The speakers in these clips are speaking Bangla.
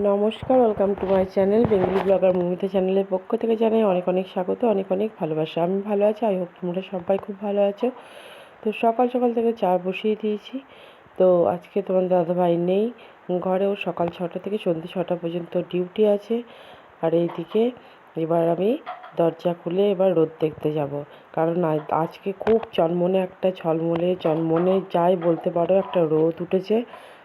নমস্কার welcome to my channel Bengali blogger Mamita চ্যানেলের পক্ষ থেকে জানাই অনেক অনেক স্বাগত, অনেক অনেক ভালোবাসা। আমি ভালো আছি আই হোপ তোমরা সবাই খুব ভালো আছো। তো সকাল সকাল থেকে চা বসিয়ে দিয়েছি। তো আজকে তোমার দাদাভাই নেই ঘরেও সকাল ছটা থেকে সন্ধ্যে ছটা পর্যন্ত ডিউটি আছে। আর এইদিকে এবার আমি দরজা খুলে এবার রোদ দেখতে যাব। কারণ আজ- আজকে খুব চনমনে একটা ঝলমলে, চনমনে যাই বলতে পারো একটা রোদ উঠেছে।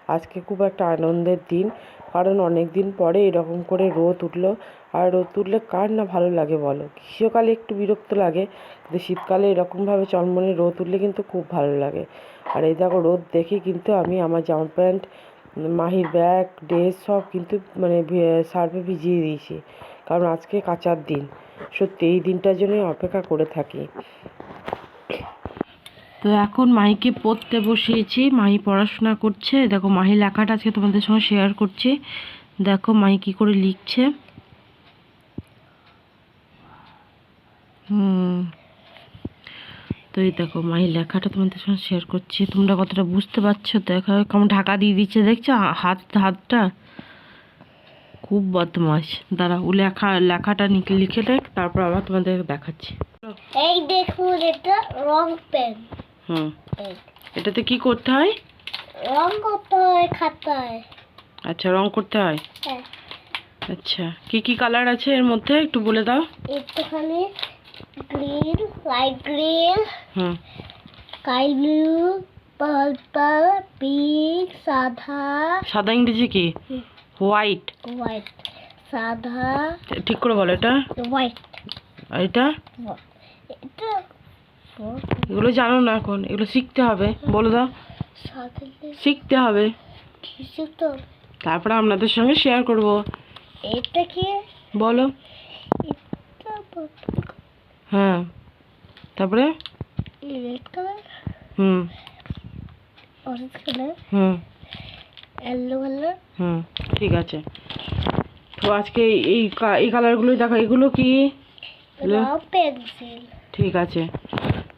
আজকে খুব একটা আনন্দের দিন, কারণ অনেক দিন পরে এরকম করে রোদ উঠল। আর রোদ উঠলে কার না ভালো লাগে বলো? গ্রীষ্মকালে একটু বিরক্ত লাগে, কিন্তু শীতকালে এরকমভাবে চনমনে রোদ উঠলে কিন্তু খুব ভালো লাগে। আর এই দেখো, রোদ দেখে কিন্তু আমি আমার জামা প্যান্ট, মাহির ব্যাগ, ড্রেস সব কিন্তু মানে সার্ফে ভিজিয়ে দিয়েছি। কারণ আজকে কাচার দিন। সত্যি, এই দিনটার জন্যই অপেক্ষা করে থাকি। তো এখন মাহিকে পড়তে বসিয়েছি। মাহি পড়াশোনা করছে। দেখো, মাহি লেখাটা আজকে তোমাদের সঙ্গে শেয়ার করছি। দেখো মাহি কি করে লিখছে। হুম। তো এই দেখো, মাহি লেখাটা তোমাদের সঙ্গে শেয়ার করছি। তোমরা কতটা বুঝতে পারছ? দেখো, কেমন ঢাকা দিয়ে দিচ্ছে। দেখছ, হাত, হাতটা? খুব বদমাস দাঁড়া ও লেখা লেখাটা লিখে দেখ তারপর আবার তোমাদের দেখাচ্ছি। এই দেখুন এটা রং পেন। হুম। এটাতে কি করতে হয়? রং করতে হয় খাতায়। আচ্ছা রং করতে হয়? হ্যাঁ। আচ্ছা কি কি কালার আছে এর মধ্যে? একটু বলে দাও। একটুখানি গ্রিন লাইট গ্রিন। হুম। স্কাই ব্লু পার্পল পিঙ্ক সাদা। সাদা ইংরেজি কি? হোয়াইট হোয়াইট সাদা। ঠিক করে বলো এটা। হোয়াইট আর এটা? এটা এগুলো জানো না এখন এগুলো শিখতে হবে। বলে দাও। শিখতে হবে। তারপরে আপনাদের সঙ্গে শেয়ার করব। এটা কি? বলো। হ্যাঁ। তারপরে? Red colour. হুম। হুম। ঠিক আছে। তো আজকে এই এই কালারগুলো দেখো এগুলো কি? ঠিক আছে।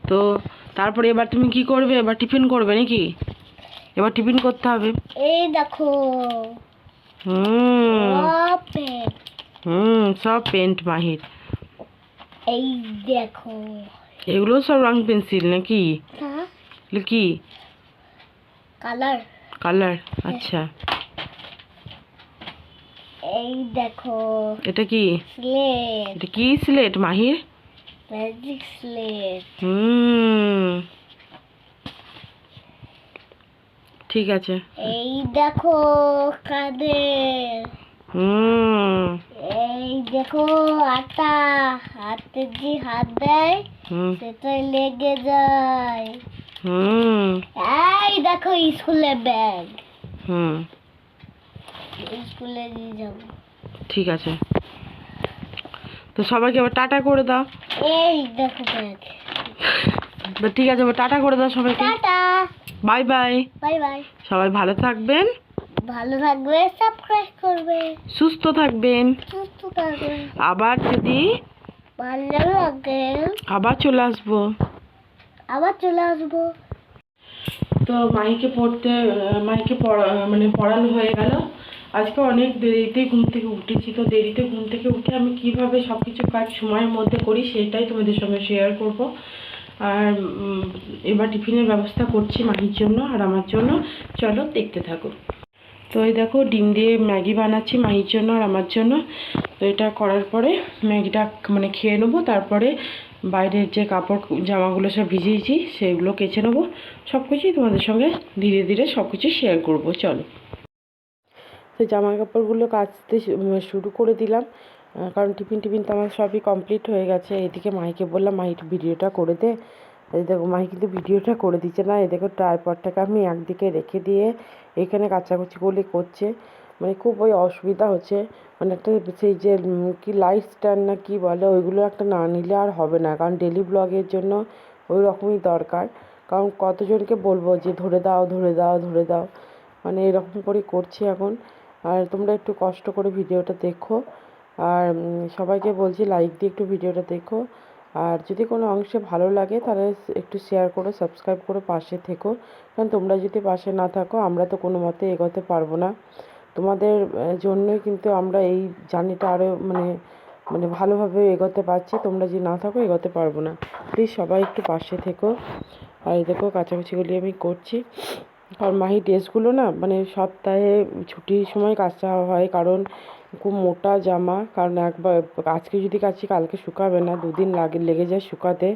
তো তারপরে এবার তুমি কি করবে? এবার টিফিন করবে নাকি? এবার টিফিন করতে হবে। এই দেখো। হুম। হুম সব পেন্ট মাহির। এই দেখো। এগুলো সব রং পেন্সিল নাকি? হ্যাঁ কি? কালার কালার আচ্ছা। এই দেখো এটা কি? স্লেট এটা কি স্লেট মাহির? ম্যাজিক স্লেট হুম। ঠিক আছে। এই দেখো কাদের? হুম। এই দেখো আটা। হাতে যে হাত দেয় সেটাই লেগে যায়। হুম। এই দেখো স্কুলে ব্যাগ হুম। স্কুলে নিয়ে যাব। ঠিক আছে। তো সবাইকে আবার টাটা করে দাও। এই দেখো ব্যাগ। তো ঠিক আছে এবার টাটা করে দাও সবাইকে। Tata. Bye bye. Bye bye. সবাই ভালো থাকবেন। ভালো থাকবে সাবস্ক্রাইব করবে। সুস্থ থাকবেন। সুস্থ থাকবে। আবার যদি ভালো লাগে। আবার চলে আসব। আবার চলে আসব। তো মাইকে পড়তে মাইকে পড়া মানে পড়ানো হয়ে গেল। আজকে অনেক দেরিতে ঘুম থেকে উঠেছি, তো দেরিতে ঘুম থেকে উঠে আমি কীভাবে সব কিছু কাজ সময়ের মধ্যে করি সেটাই তোমাদের সঙ্গে শেয়ার করব। আর এবার টিফিনের ব্যবস্থা করছি মাহির জন্য আর আমার জন্য। চলো দেখতে থাকো। তো এই দেখো ডিম দিয়ে ম্যাগি বানাচ্ছি মাহির জন্য আর আমার জন্য। তো এটা করার পরে ম্যাগিটা মানে খেয়ে নেব, তারপরে বাইরের যে কাপড় জামাগুলো সব ভিজিয়েছি সেগুলো কেচে নেব। সব কিছুই তোমাদের সঙ্গে ধীরে ধীরে সব কিছু শেয়ার করব, চলো। জামা কাপড়গুলো কাচতে শুরু করে দিলাম। কারণ টিফিন টিফিন তো আমার সবই কমপ্লিট হয়ে গেছে। এদিকে মাইকে বললাম একটু ভিডিওটা করে দে। দেখো মাহি কিন্তু ভিডিওটা করে দিচ্ছে না। এই দেখো, ট্রাইপডটাকে আমি একদিকে রেখে দিয়ে এখানে কাচাকুচি করলে করছে। মানে খুব ওই অসুবিধা হচ্ছে। মানে একটা সেই যে কি লাইট স্ট্যান্ড না কি বলে, ওইগুলো একটা না নিলে আর হবে না। কারণ ডেলি ব্লগের জন্য ওই রকমই দরকার। কারণ কতজনকে বলব যে, ধরে দাও ধরে দাও ধরে দাও। মানে এরকম করে করছি এখন। আর তোমরা একটু কষ্ট করে ভিডিওটা দেখো। আর সবাইকে বলছি লাইক দিয়ে একটু ভিডিওটা দেখো। আর যদি কোনো অংশে ভালো লাগে তাহলে একটু শেয়ার করো সাবস্ক্রাইব করে, পাশে থেকো। কারণ তোমরা যদি পাশে না থাকো, আমরা তো কোনো মতে এগোতে পারব না। তোমাদের জন্যই কিন্তু আমরা এই জার্নিটা আরও মানে মানে ভালোভাবে এগোতে পারছি। তোমরা যদি না থাকো, এগোতে পারব না। প্লিজ সবাই একটু পাশে থেকো। আর এই দেখো কাচাকুচিগুলি আমি করছি। কারণ মাহি ড্রেসগুলো না মানে সপ্তাহে ছুটির সময় কাচা হয় কারণ খুব মোটা জামা। কারণ একবার আজকে যদি কাচি, কালকে শুকাবে না, দুদিন লাগে, লেগে যায় শুকাতে।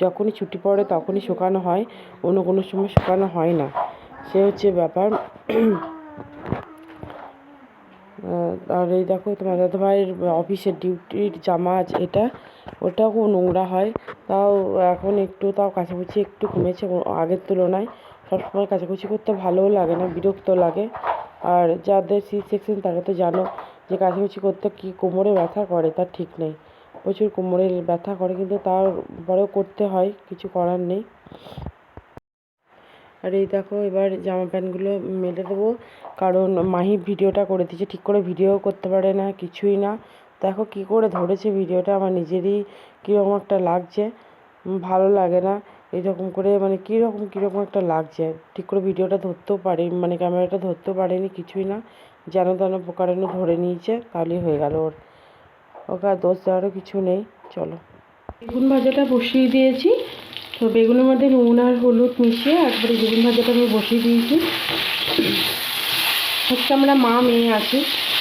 যখনই ছুটি পড়ে তখনই শুকানো হয়, অন্য কোনো সময় শুকানো হয় না। সে হচ্ছে ব্যাপার। আর এই দেখো তোমার দাদা ভাইয়ের অফিসের ডিউটির জামা আছে এটা, ওটাও খুব নোংরা হয়। তাও এখন একটু, তাও কাচাকুচি একটু কমেছে আগের তুলনায়। সবসময় কাচাকুচি করতে ভালোও লাগে না, বিরক্ত লাগে। আর যাদের সি সেকশন তারা তো জানো যে কাচাকুচি করতে কী কোমরে ব্যথা করে, তার ঠিক নেই। প্রচুর কোমরে ব্যথা করে, কিন্তু তার তারপরেও করতে হয়, কিছু করার নেই। আর এই দেখো, এবার জামা প্যান্টগুলো মেলে দেবো, কারণ মাহি ভিডিওটা করে দিয়েছে। ঠিক করে ভিডিও করতে পারে না, কিছুই না। দেখো কি করে ধরেছে ভিডিওটা, আমার নিজেরই কীরকম একটা লাগছে। ভালো লাগে না। এরকম করে মানে কীরকম কীরকম একটা লাগছে। ঠিক করে ভিডিওটা ধরতেও পারি মানে ক্যামেরাটা ধরতেও পারেনি, কিছুই না। যেন তেন প্রকারেণ ধরে নিয়েছে, তাহলেই হয়ে গেল ওর। ওকে আর দোষ দেওয়ারও কিছু নেই, চলো। বেগুন ভাজাটা বসিয়ে দিয়েছি। তো বেগুনের মধ্যে নুন আর হলুদ মিশিয়ে একবারে বেগুন ভাজাটা আমি বসিয়ে দিয়েছি। হচ্ছে আমরা মা মেয়ে আছি,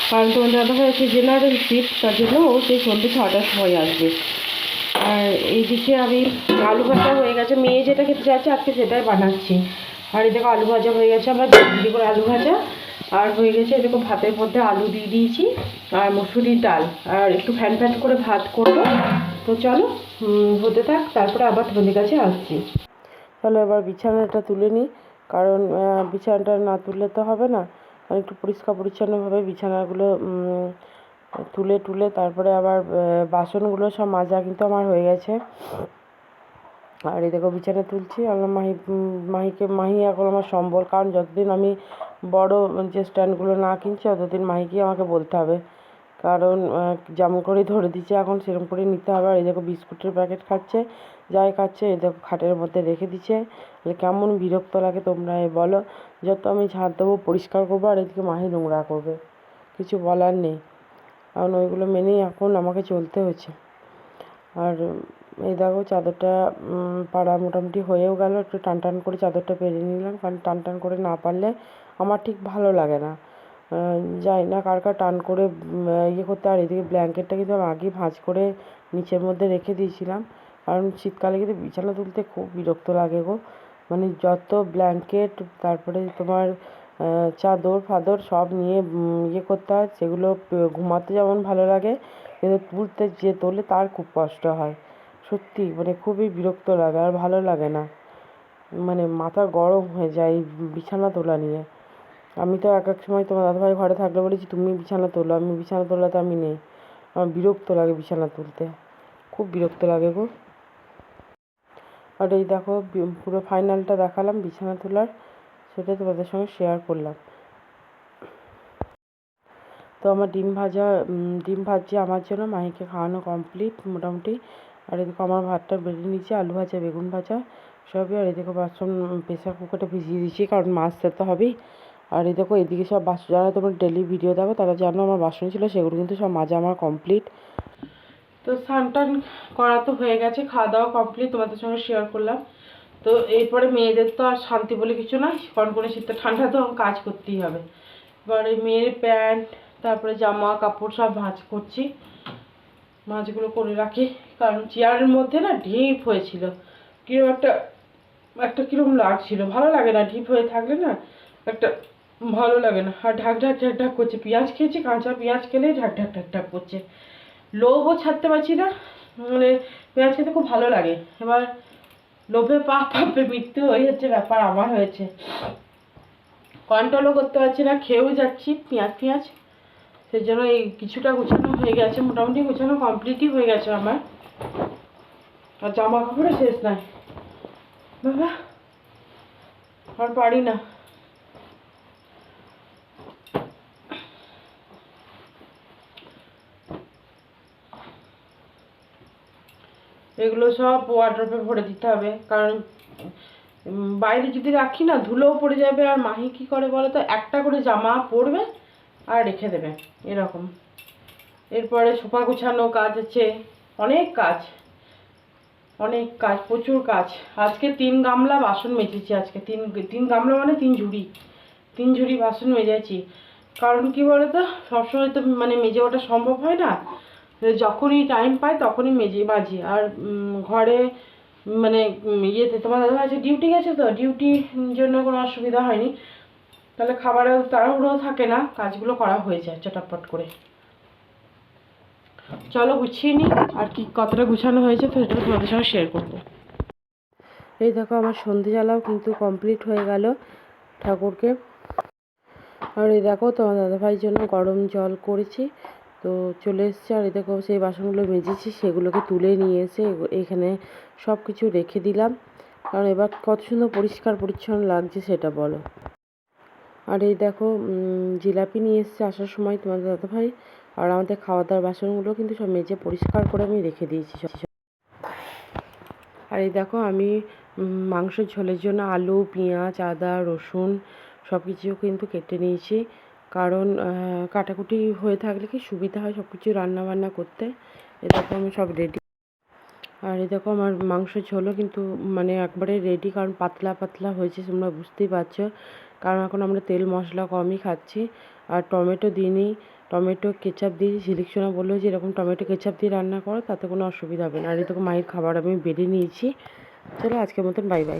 কারণ তোমার দাদা আছে জেনারেল শিফট, তার জন্য ও সেই সন্ধ্যে ছটার সময় আসবে। আর এইদিকে আমি আলু ভাজা হয়ে গেছে, মেয়ে যেটা খেতে চাইছে আজকে সেটাই বানাচ্ছি। আর এদিকে আলু ভাজা হয়ে গেছে, আমার দিদি করে আলু ভাজা। আর হয়ে গেছে এদিকে ভাতের মধ্যে আলু দিয়ে দিয়েছি আর মসুরির ডাল। আর একটু ফ্যান ফ্যান করে ভাত করব। তো চলো হতে থাক, তারপরে আবার তোমাদের কাছে আসছি। চলো এবার বিছানাটা তুলে নিই, কারণ বিছানাটা না তুললে তো হবে না। আর একটু পরিষ্কার পরিচ্ছন্নভাবে বিছানাগুলো তুলে তুলে তারপরে আবার বাসনগুলো সব মাজা কিন্তু আমার হয়ে গেছে। আর এই দেখো বিছানা তুলছি। আমার মাহি, মাহিকে, মাহি এখন আমার সম্বল। কারণ যতদিন আমি বড় যে স্ট্যান্ডগুলো না কিনছি ততদিন মাহিকেই আমাকে বলতে হবে। কারণ যেমন করে ধরে দিচ্ছে, এখন সেরকম করে নিতে হবে। আর এই দেখো বিস্কুটের প্যাকেট খাচ্ছে, যাই খাচ্ছে, এই দেখো খাটের মধ্যে রেখে দিচ্ছে। কেমন বিরক্ত লাগে তোমরা এ বলো। যত আমি ঝাঁট দেবো, পরিষ্কার করব, আর এদিকে মাহি নোংরা করবে। কিছু বলার নেই। কারণ ওইগুলো মেনেই এখন আমাকে চলতে হচ্ছে আর এই দেখো চাদরটা পাড়া মোটামুটি হয়েও গেল, একটু টান টান করে চাদরটা পেরে নিলাম, কারণ টান টান করে না পারলে আমার ঠিক ভালো লাগে না। যাই না কার কার টান করে ইয়ে করতে, আর এদিকে ব্ল্যাঙ্কেটটা কিন্তু আমি আগেই ভাঁজ করে নিচের মধ্যে রেখে দিয়েছিলাম। কারণ শীতকালে কিন্তু বিছানা তুলতে খুব বিরক্ত লাগে গো। মানে যত ব্ল্যাঙ্কেট, তারপরে তোমার চাদর ফাদর সব নিয়ে ইয়ে করতে হয়। সেগুলো ঘুমাতে যেমন ভালো লাগে, কিন্তু তুলতে যে তোলে তার খুব কষ্ট হয়। সত্যি মানে খুবই বিরক্ত লাগে আর ভালো লাগে না। মানে মাথা গরম হয়ে যায় বিছানা তোলা নিয়ে। আমি তো এক এক সময় তোমার দাদাভাই ঘরে থাকলে বলেছি, তুমি বিছানা তোলো, আমি বিছানা তোলাতে আমি নেই। আমার বিরক্ত লাগে বিছানা তুলতে। খুব বিরক্ত লাগে গো। আর এই দেখো পুরো ফাইনালটা দেখালাম বিছানা তোলার। সেটা তোমাদের সঙ্গে শেয়ার করলাম। তো আমার ডিম ভাজা ডিম ভাজি আমার জন্য, মাহিকে খাওয়ানো কমপ্লিট মোটামুটি। আর এদিকে আমার ভাতটা বেড়ে নিয়েছি, আলু ভাজা, বেগুন ভাজা সবই। আর এদিকে বাসন, প্রেসার কুকারটা ভিজিয়ে দিয়েছি, কারণ মাছ তো হবেই। আর এই দেখো, এদিকে সব বাসন যারা তোমার ডেলি ভিডিও দেখো, তারা জানো আমার বাসন ছিল, সেগুলো কিন্তু সব মাজা আমার কমপ্লিট তো স্নান টান করা তো হয়ে গেছে খাওয়া দাওয়া কমপ্লিট তোমাদের সঙ্গে শেয়ার করলাম। তো এরপরে মেয়েদের তো আর শান্তি বলে কিছু নয় কনকনে শীতে ঠান্ডা, তো কাজ করতেই হবে। এবারে মেয়ের প্যান্ট, তারপরে জামা, কাপড় সব ভাঁজ করছি। ভাঁজগুলো করে রাখি। কারণ চেয়ারের মধ্যে না ঢিপ হয়েছিল। কীরকম একটা একটা কীরকম লাগছিল। ভালো লাগে না ঢিপ হয়ে থাকলে না, একটা ভালো লাগে না। আর ঢাক ঢাক ঢাক ঢাক করছে। পেঁয়াজ খেয়েছি, কাঁচা পেঁয়াজ খেলে ঢাক ঢাক ঢাক ঢাক করছে। লোভও ছাড়তে পারছি না। মানে পেঁয়াজ খেতে খুব ভালো লাগে। এবার লোভে পাপ পাপে মৃত্যু হয়ে যাচ্ছে ব্যাপার আমার হয়েছে। কন্ট্রোলও করতে পারছি না, খেয়েও যাচ্ছি, পেঁয়াজ পেঁয়াজ। সেই জন্য এই কিছুটা গুছানো হয়ে গেছে, মোটামুটি গুছানো কমপ্লিটই হয়ে গেছে আমার। আর জামা কাপড়ও শেষ নাই। বাবা, আর পারি না। এগুলো সব ওয়ার্ড্রপে ভরে দিতে হবে। কারণ বাইরে যদি রাখি না, ধুলোও পড়ে যাবে। আর মাহি কি করে বলো তো? একটা করে জামা পরবে আর রেখে দেবে। এরকম। এরপরে সোফা গুছানো কাজ আছে। অনেক কাজ। অনেক কাজ, প্রচুর কাজ। আজকে তিন গামলা বাসন মেজেছি আজকে। তিন তিন গামলা মানে তিন ঝুড়ি। তিন ঝুড়ি বাসন মেজেছি কারণ কি বলো তো? সবসময় তো মানে মেজে ওঠা সম্ভব হয় না? যখনই টাইম পাই তখনই মেজে বাজি। আর ঘরে মানে ইয়েতে তোমার দাদা আছে ডিউটি গেছে তো? ডিউটির জন্য কোনো অসুবিধা হয়নি। তাহলে খাবারের তাড়াহুড়ো থাকে না, কাজগুলো করা হয়ে যায় চটাপট করে। চলো গুছিয়ে নিই, আর কি কতটা গুছানো হয়েছে তো সেটা তোমাদের সঙ্গে শেয়ার করব। এই দেখো আমার সন্ধে জ্বালাও কিন্তু কমপ্লিট হয়ে গেল ঠাকুরকে। আর এই দেখো তোমার দাদাভাইয়ের জন্য গরম জল করেছি। তো চলে এসছে আর দেখো সেই বাসনগুলো মেজেছি, সেগুলোকে তুলে নিয়ে এসে এখানে সব কিছু রেখে দিলাম। কারণ এবার কত সুন্দর পরিষ্কার পরিচ্ছন্ন লাগছে সেটা বলো। আর এই দেখো জিলাপি নিয়ে এসছে আসার সময় তোমাদের দাদাভাই আর আমাদের খাওয়া দাওয়ার বাসনগুলো কিন্তু সব মেজে পরিষ্কার করে আমি রেখে দিয়েছি আর এই দেখো আমি মাংসের ঝোলের জন্য আলু, পেঁয়াজ, আদা, রসুন সব কিছু কিন্তু কেটে নিয়েছি। কারণ কাটাকুটি হয়ে থাকলে কি সুবিধা হয় সব কিছু রান্না বান্না করতে? এ দেখো আমি সব রেডি আর দেখো আমার মাংস ঝোলও কিন্তু মানে একবারে রেডি কারণ পাতলা পাতলা হয়েছে, তোমরা বুঝতেই পারছ। কারণ এখন আমরা তেল মশলা কমই খাচ্ছি। আর টমেটো দিইনি, টমেটো কেচাপ দিয়ে ঝিলিক সোনা বলল যে, এরকম টমেটো কেচাপ দিয়ে রান্না করো, তাতে কোনো অসুবিধা হবে না। আর দেখো মায়ের খাবার আমি বেড়ে নিয়েছি। চলো আজকের মতন বাই বাই